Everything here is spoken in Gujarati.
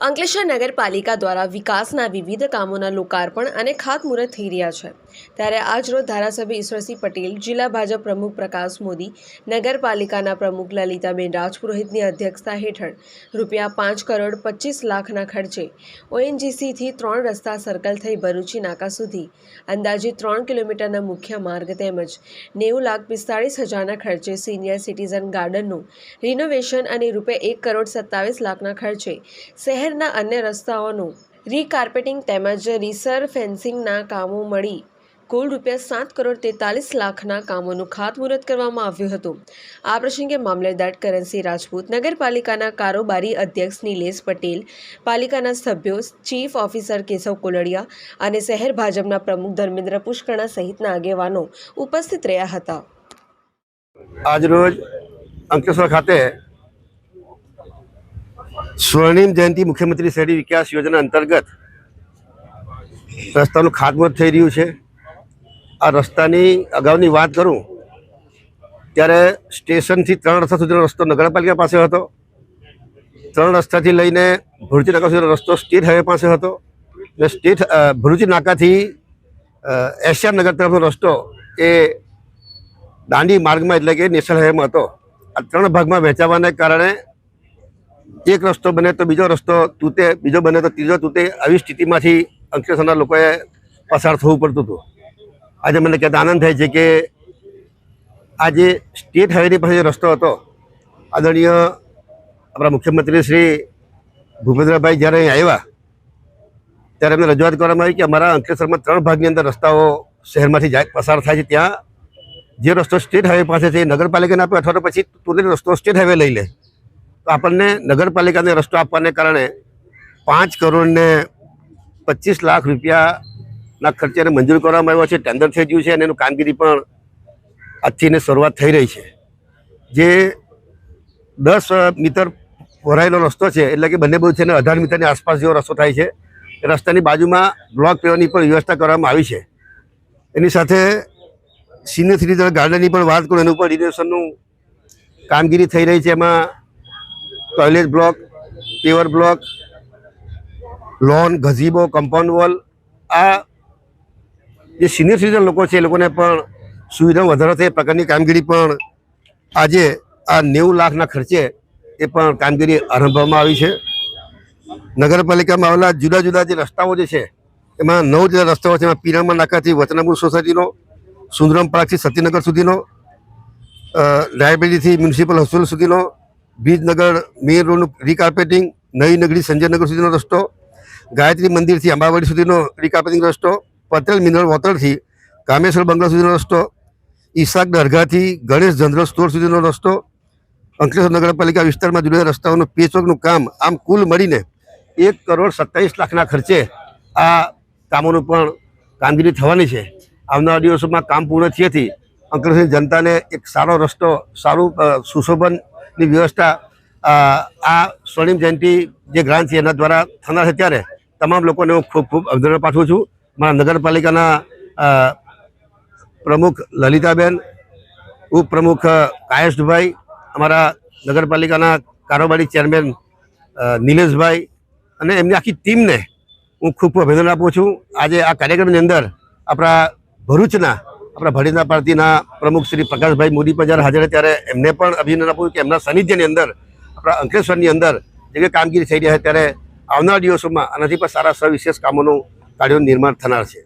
અંકલેશ્વર નગરપાલિકા દ્વારા વિકાસના વિવિધ કામોના લોકાર્પણ અને ખાતમુહૂર્ત થઈ રહ્યા છે. ત્યારે આજરોજ ધારાસભ્ય ઈશ્વરસિંહ પટેલ, જિલ્લા ભાજપ પ્રમુખ પ્રકાશ મોદી, નગરપાલિકાના પ્રમુખ લલિતાબેન રાજપુરોહિતની અધ્યક્ષતા હેઠળ રૂપિયા પાંચ કરોડ પચીસ લાખના ખર્ચે ઓએનજીસીથી ત્રણ રસ્તા સર્કલ થઈ ભરૂચી નાકા સુધી. અંદાજે ત્રણ કિલોમીટરના મુખ્ય માર્ગ તેમજ નેવું લાખ પિસ્તાળીસ હજારના ખર્ચે સિનિયર સિટીઝન ગાર્ડનનું રિનોવેશન અને રૂપિયા એક કરોડ સત્તાવીસ લાખના ખર્ચે શહેરના અન્ય રસ્તાઓનું રીકાર્પેટિંગ તેમજ રિસર ફેન્સિંગના કામો મળી. કુલ રૂપિયા સાત કરોડ તેતાલીસ લાખના કામોનું ખાતમુહૂર્ત કરવામાં આવ્યું હતું. આ પ્રસંગે મામલતદાર કરણસિંહ રાજપૂત, નગરપાલિકાના કારોબારી અધ્યક્ષ નિલેશ પટેલ, પાલિકાના સભ્યો ચીફ ઓફિસર કેશવ કોલડિયા અને શહેર ભાજપના પ્રમુખ ધર્મેન્દ્ર પુષ્કરણા સહિતના આગેવાનો ઉપસ્થિત રહ્યા હતા. આજરોજ અંકેશ્વર ખાતે સ્વર્ણિમ જયંતિ મુખ્યમંત્રી શહેરી વિકાસ યોજના અંતર્ગત રસ્તાનું ખાતમુહૂર્ત થઈ રહ્યું છે. આ રસ્તાની અગાઉની વાત કરું ત્યારે સ્ટેશનથી ત્રણ રસ્તા સુધીનો રસ્તો નગરપાલિકા પાસે હતો. ત્રણ રસ્તાથી લઈને ભરૂચી નાકા સુધીનો રસ્તો સ્ટેટ હાઈવે પાસે હતો. અને સ્ટેટ અ, ભરૂચી નાકાથી એશિયા નગર તરફનો રસ્તો એ દાંડી માર્ગમાં એટલે કે નેશનલ હાઈવેમાં હતો. આ ત્રણ ભાગમાં વહેંચાવાને કારણે એક રસ્તો બને તો બીજો રસ્તો તૂટે, બીજો બને તો ત્રીજો તૂટે આવી સ્થિતિમાંથી અંકલેશ્વરના લોકોએ પસાર થવું પડતું હતું. આજે મને કહેતા આનંદ થાય છે કે આ જે સ્ટેટ હાઈવેની પાસે રસ્તો હતો, આદરણીય આપણા મુખ્યમંત્રી શ્રી ભૂપેન્દ્રભાઈ જ્યારે અહીં આવ્યા, ત્યારે એમને રજૂઆત કરવામાં આવી કે અમારા અંકલેશ્વરમાં ત્રણ ભાગની અંદર રસ્તાઓ શહેરમાંથી જાય, પસાર થાય છે. ત્યાં જે રસ્તો સ્ટેટ હાઈવે પાસે છે એ નગરપાલિકાને આપે અથવા તો પછી તુરંત રસ્તો સ્ટેટ હાઈવે લઈ લે. આપણને નગરપાલિકાને રસ્તો આપવાને કારણે પાંચ કરોડને પચીસ લાખ રૂપિયાના ખર્ચેને મંજૂર કરવામાં આવ્યો છે, ટેન્ડર થઈ ગયું છે અને એનું કામગીરી પણ આજથી એની શરૂઆત થઈ રહી છે. જે દસ મીટર ભરાયેલો રસ્તો છે, એટલે કે બંને બહુ છે ને અઢાર મીટરની આસપાસ જેવો રસ્તો થાય છે રસ્તાની બાજુમાં બ્લોક પેવાની પણ વ્યવસ્થા કરવામાં આવી છે. એની સાથે સિનિયર સિટીઝન ગાર્ડનની પણ વાત કરું, એનું પણ રિનોવેશનનું કામગીરી થઈ રહી છે, એમાં toilet block paver block lawn gazebo compound wall આ જે સિનિયર સિટીઝન લોકો છે, એ લોકોને પણ સુવિધા વધારો થાય પ્રકારની કામગીરી પણ આજે આ નેવું લાખના ખર્ચે એ પણ કામગીરી આરંભવામાં આવી છે. નગરપાલિકામાં આવેલા જુદા જુદા જે રસ્તાઓ જે છે, એમાં નવ જેટલા રસ્તાઓ છે, એમાં પીરામા નાકાથી વચનાપુર સોસાયટીનો, સુંદરમ પાર્કથી સતીનગર સુધીનો લાયબ્રેરીથી મ્યુનિસિપલ હોસ્પિટલ સુધીનો બીજનગર મેઇન રોડનું રીકાર્પેટિંગ નવી નગરી સંજયનગર સુધીનો રસ્તો ગાયત્રી મંદિરથી અંબાવાડી સુધીનો રીકાર્પેટિંગ રસ્તો પટેલ મિનરલ વોટરથી કામેશ્વર બંગલા સુધીનો રસ્તો ઈશાક દરગાહથી ગણેશ જનરલ સ્ટોર સુધીનો રસ્તો અંકલેશ્વર નગરપાલિકા વિસ્તારમાં જુદા રસ્તાઓનું પેચવર્કનું કામ આમ કુલ મળીને એક કરોડ સત્તાવીસ લાખના ખર્ચે આ કામોનું પણ કામગીરી થવાની છે. આવનારા દિવસોમાં કામ પૂર્ણ થયેથી અંકલેશ્વરની જનતાને એક સારો રસ્તો સારું અ, સુશોભનની વ્યવસ્થા આ સ્વર્ણિમ જયંતિ જે ગ્રાન્ટ છે એના દ્વારા થનાર છે ત્યારે તમામ લોકોને હું ખૂબ ખૂબ અભિનંદન પાઠવું છું. મારા નગરપાલિકાના પ્રમુખ લલિતાબેન, ઉપપ્રમુખ કાયેશભાઈ અમારા નગરપાલિકાના કારોબારી ચેરમેન નિલેશભાઈ અને એમની આખી ટીમને હું ખૂબ ખૂબ અભિનંદન આપું છું. આજે આ કાર્યક્રમની અંદર આપણા ભરૂચના આપણા ભડીના પાર્ટીના પ્રમુખ શ્રી પ્રકાશભાઈ મોદી પણ જ્યારે હાજર ત્યારે એમને પણ અભિનંદન આપ્યું કે એમના સાનિધ્યની અંદર, આપણા અંકલેશ્વરની અંદર જે કંઈ કામગીરી થઈ રહી છે ત્યારે આવનારા દિવસોમાં આનાથી પણ સારા સવિશેષ કામોનું કાર્યોનું નિર્માણ થનાર છે.